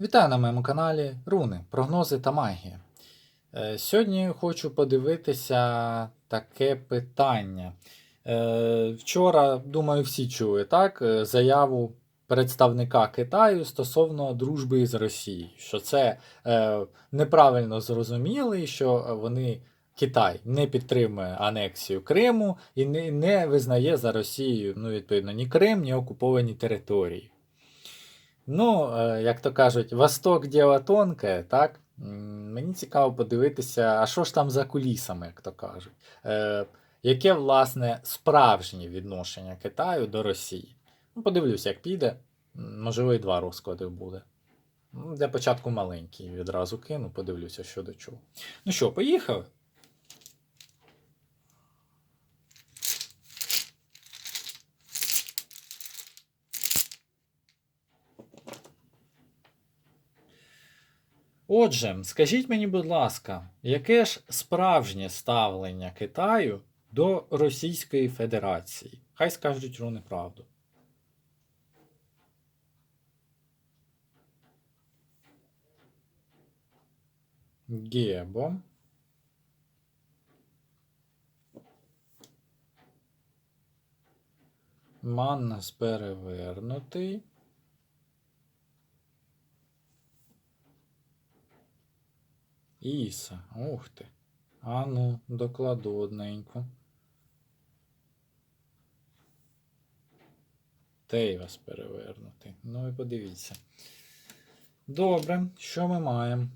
Вітаю на моєму каналі Руни, прогнози та магія. Е, Сьогодні хочу подивитися таке питання. Е, Вчора, думаю, всі чули так, е, заяву представника Китаю стосовно дружби з Росією, що це неправильно зрозуміли, що вони. Китай не підтримує анексію Криму і не визнає за Росією, ну, відповідно, ні Крим, ні окуповані території. Ну, е, як то кажуть, Восток діло тонке, так? Мені цікаво подивитися, а що ж там за кулісами, як то кажуть. Е, яке, власне, справжнє відношення Китаю до Росії? Ну, подивлюся, як піде. Можливо, і два розклади буде. Для початку маленький відразу кину, подивлюся, що до чого. Ну що, поїхали? Отже, скажіть мені, будь ласка, яке ж справжнє ставлення Китаю до Російської Федерації? Хай скажуть руни правду. Гебо. Маннас перевернутий. Іса, ух ти. А ну, докладу одненько. Тейвас перевернутий. Ну і подивіться. Добре, що ми маємо?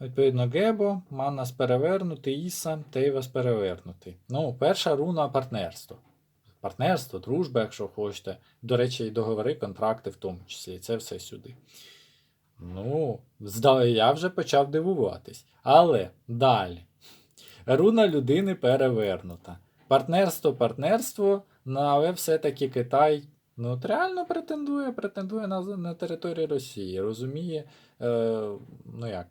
Відповідно, Гебо, Маннас перевернутий, Іса, Тейвас перевернутий. Ну, перша руна партнерство. Партнерство, дружба, якщо хочете. До речі, і договори, контракти в тому числі. Це все сюди. Ну, я вже почав дивуватись. Але далі. Руна людини перевернута. Партнерство, партнерство, але все-таки Китай ну, реально претендує, претендує на, на територію Росії. Розуміє, е, ну як,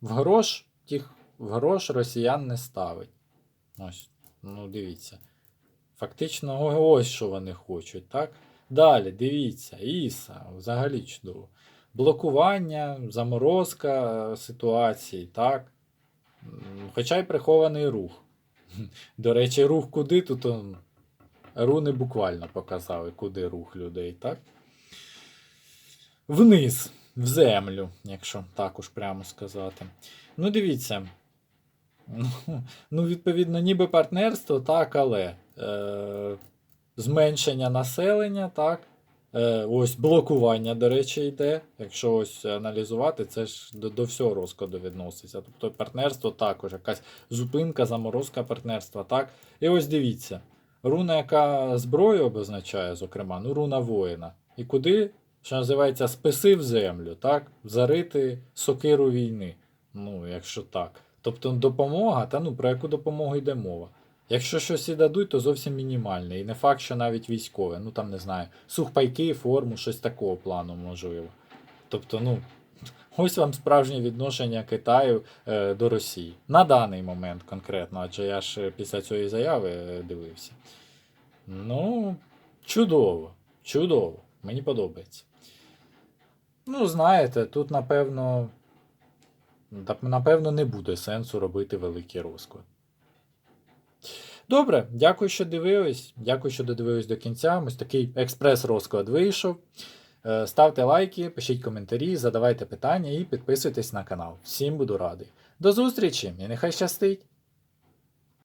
в грош тих в грош росіян не ставить. Ось, ну дивіться. Фактично, ось що вони хочуть, так? Далі, дивіться, Іса, взагалі чудово блокування, заморозка ситуації, так? Хоча й прихований рух. До речі, рух куди тут он, руни буквально показали, куди рух людей, так? Вниз, в землю, якщо так уж прямо сказати. Ну, дивіться. Ну, відповідно, ніби партнерство, так, але е, зменшення населення, так. Е, ось блокування, до речі, йде. Якщо ось аналізувати, це ж до, до всього розкладу відноситься. Тобто партнерство також, якась зупинка, заморозка партнерства, так. І ось дивіться. Руна, яка зброю обозначає, зокрема, ну, руна воїна. І куди, що називається, списи в землю, так? Зарити сокиру війни. Ну, якщо так. Тобто допомога, та ну про яку допомогу йде мова? Якщо щось і дадуть, то зовсім мінімальне. І не факт, що навіть військове. Ну там не знаю, сухпайки, форму, щось такого плану можливо. Тобто, ну, ось вам справжнє відношення Китаю е, до Росії. На даний момент конкретно, адже я ж е, після цієї заяви е, дивився. Ну, чудово, чудово. Мені подобається. Ну, знаєте, тут, напевно. Напевно, не буде сенсу робити великий розклад. Добре, дякую, що дивились. Дякую, що додивились до кінця. Ось такий експрес-розклад вийшов. Е, Ставте лайки, пишіть коментарі, задавайте питання і підписуйтесь на канал. Всім буду радий. До зустрічі і нехай щастить!